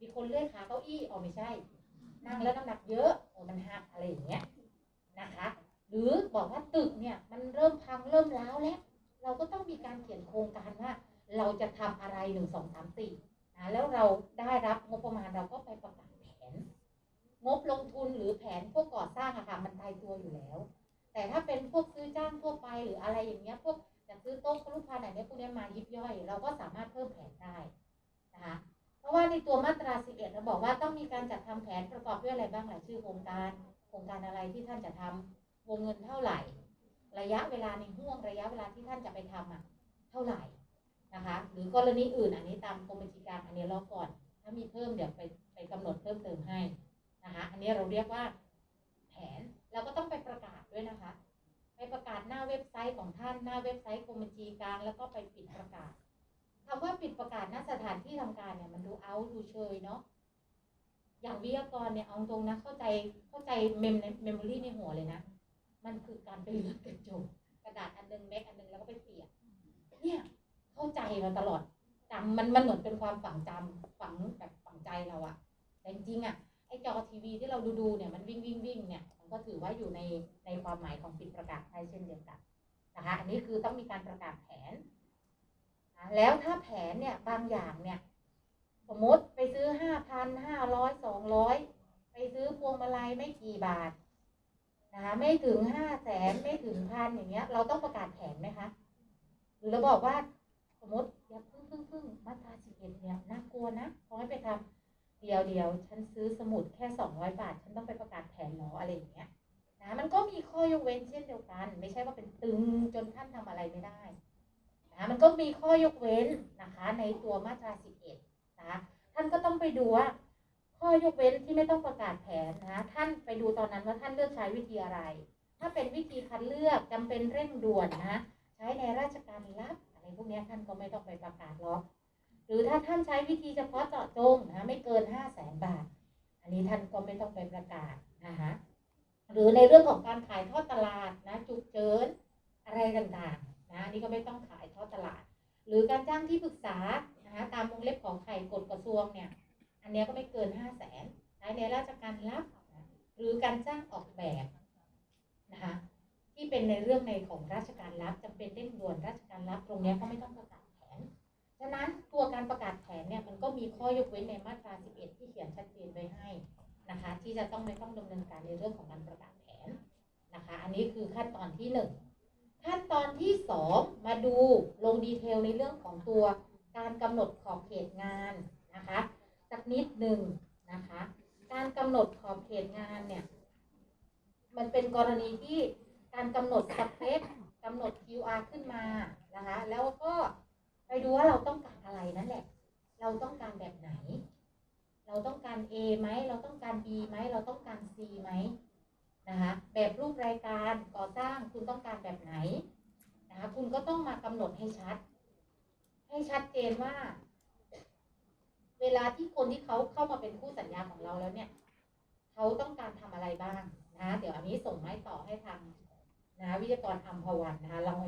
มีคนเลื่อยขาเก้าอี้อ๋อไม่ใช่ นั่งแล้วน้ำหนักเยอะโอ้มันหักอะไรอย่างเงี้ยนะคะ หรือบอกว่าตึกเนี่ยมันเริ่มพังเริ่มร้าวแล้ว เราก็ต้องมีการเขียนโครงการว่า เราจะทำอะไรหนึ่งสองสามสี่นะแล้วเราได้รับงบประมาณเราก็ไปประกาศแผน งบลงทุนหรือแผนพวกก่อสร้างอะค่ะมันตายตัวอยู่แล้ว แต่ถ้าเป็นพวกซื้อจ้างทั่วไปหรืออะไรอย่างเงี้ยพวกจะซื้อโต๊ะครุพันธ์อะไรเนี่ยพวกนี้มายิบย่อย เราก็สามารถเพิ่มแผนได้นะคะ ราะว่าในตัวมาตรา 11เราบอกว่าต้องมีการจัดทำแผนประกอบด้วยอะไรบ้างหลายชื่อโครงการ โครงการอะไรที่ท่านจะทำวงเงินเท่าไหร่ ระยะเวลาในห่วงระยะเวลาที่ท่านจะไปทำอะเท่าไหร่นะคะ หรือกรณีอื่นอันนี้ตามกรมบัญชีกลางอันนี้รอก่อน ถ้ามีเพิ่มเดี๋ยวไปไปกำหนดเพิ่มเติมให้นะคะ อันนี้เราเรียกว่าแผนเราก็ต้องไปประกาศด้วยนะคะ ไปประกาศหน้าเว็บไซต์ของท่านหน้าเว็บไซต์กรมบัญชีกลางแล้วก็ไปปิดประกาศ คำว่าปิดประกาศณสถานที่ทำการเนี่ยมันดูเอาดูเชยเนาะอย่างวิทยากรเนี่ยเอาตรงนะเข้าใจเข้าใจเมมเมมโมรี่ในหัวเลยนะ มันคือการไปเลือกกระจกกระดาษอันหนึงแม็กอันหนึงแล้วก็ไปเสียบเนี่ยเข้าใจมาตลอดจำมันมันเหมือนเป็นความฝังจำฝังแบบฝังใจเราอะแต่จริงอะไอจอทีวีที่เราดูดูเนี่ยมันวิ่งวิ่งวิ่งเนี่ยมันก็ถือว่าอยู่ในในความหมายของปิดประกาศได้เช่นเดียวกันนะคะอันนี้คือต้องมีการประกาศแผน แล้วถ้าแผนเนี่ยบางอย่างเนี่ยสมมติไปซื้อห้าพันห้าร้อยสองร้อยไปซื้อพวงมาลัยไม่กี่บาทนะคะไม่ถึงห้าแสนไม่ถึงพันอย่างเงี้ย เราต้องประกาศแผนไหมคะหรือเราบอกว่าสมมติอย่าพึ่งพึ่งพึ่งมาตราสิบเอ็ดเนี่ยน่ากลัวนะขอให้ไปทำเดียวเดียวฉันซื้อสมุดแค่สองร้อยบาท ฉันต้องไปประกาศแผนหรออะไรอย่างเงี้ยนะมันก็มีข้อยกเว้นเช่นเดียวกัน ไม่ใช่ว่าเป็นตึงจนท่านทำอะไรไม่ได้ นะมันก็มีข้อยกเว้นนะคะในตัวมาตราสิบเอ็ดนะท่านก็ต้องไปดูว่าข้อยกเว้นที่ไม่ต้องประกาศแผนนะท่านไปดูตอนนั้นว่าท่านเลือกใช้วิธีอะไร ถ้าเป็นวิธีคัดเลือกจำเป็นเร่งด่วนนะใช้ในราชการรับอะไรพวกนี้ท่านก็ไม่ต้องไปประกาศหรอกหรือถ้าท่านใช้วิธีเฉพาะเจาะจงนะไม่เกินห้าแสนบาท อันนี้ท่านก็ไม่ต้องไปประกาศนะคะหรือในเรื่องของการขายทอดตลาดนะจุกเจิญอะไรต่างๆนะอันนี้ก็ไม่ต้องขาย ตลาด หรือการจ้างที่ปรึกษานะคะตามวงเล็บของไข่กฎกระทรวงเนี่ยอันนี้ก็ไม่เกินห้าแสนใช้ในราชการรับ หรือการจ้างออกแบบนะคะที่เป็นในเรื่องในของราชการรับจำเป็นเร่งด่วนราชการรับตรงนี้ก็ไม่ต้องประกาศแผนฉะนั้นตัวการประกาศแผนเนี่ยมันก็มีข้อยกเว้นในมาตรา 11 ที่เขียนชัดเจนไว้ให้นะคะที่จะต้องไม่ต้องดำเนินการในเรื่องของการประกาศแผนนะคะ อันนี้คือขั้นตอนที่หนึ่ง ขั้นตอนที่สองมาดูลงดีเทลในเรื่องของตัวการกำหนดขอบเขตงานนะคะสักนิดหนึ่งนะคะ การกำหนดขอบเขตงานเนี่ย มันเป็นกรณีที่การกำหนดสเปคกำหนด QR ขึ้นมานะคะ แล้วก็ไปดูว่าเราต้องการอะไรนั่นแหละ เราต้องการแบบไหน เราต้องการ A ไหม เราต้องการ B ไหม เราต้องการ C ไหม นะคะแบบรูปรายการก่อสร้างคุณต้องการแบบไหนนะคะคุณก็ต้องมากำหนดให้ชัด ให้ชัดเจนว่า เวลาที่คนที่เขาเข้ามาเป็นคู่สัญญาของเราแล้วเนี่ยเขาต้องการทำอะไรบ้างนะเดี๋ยวอันนี้ส่งไม้ต่อให้ทางนะวิทยากรอัมพวันนะคะลอง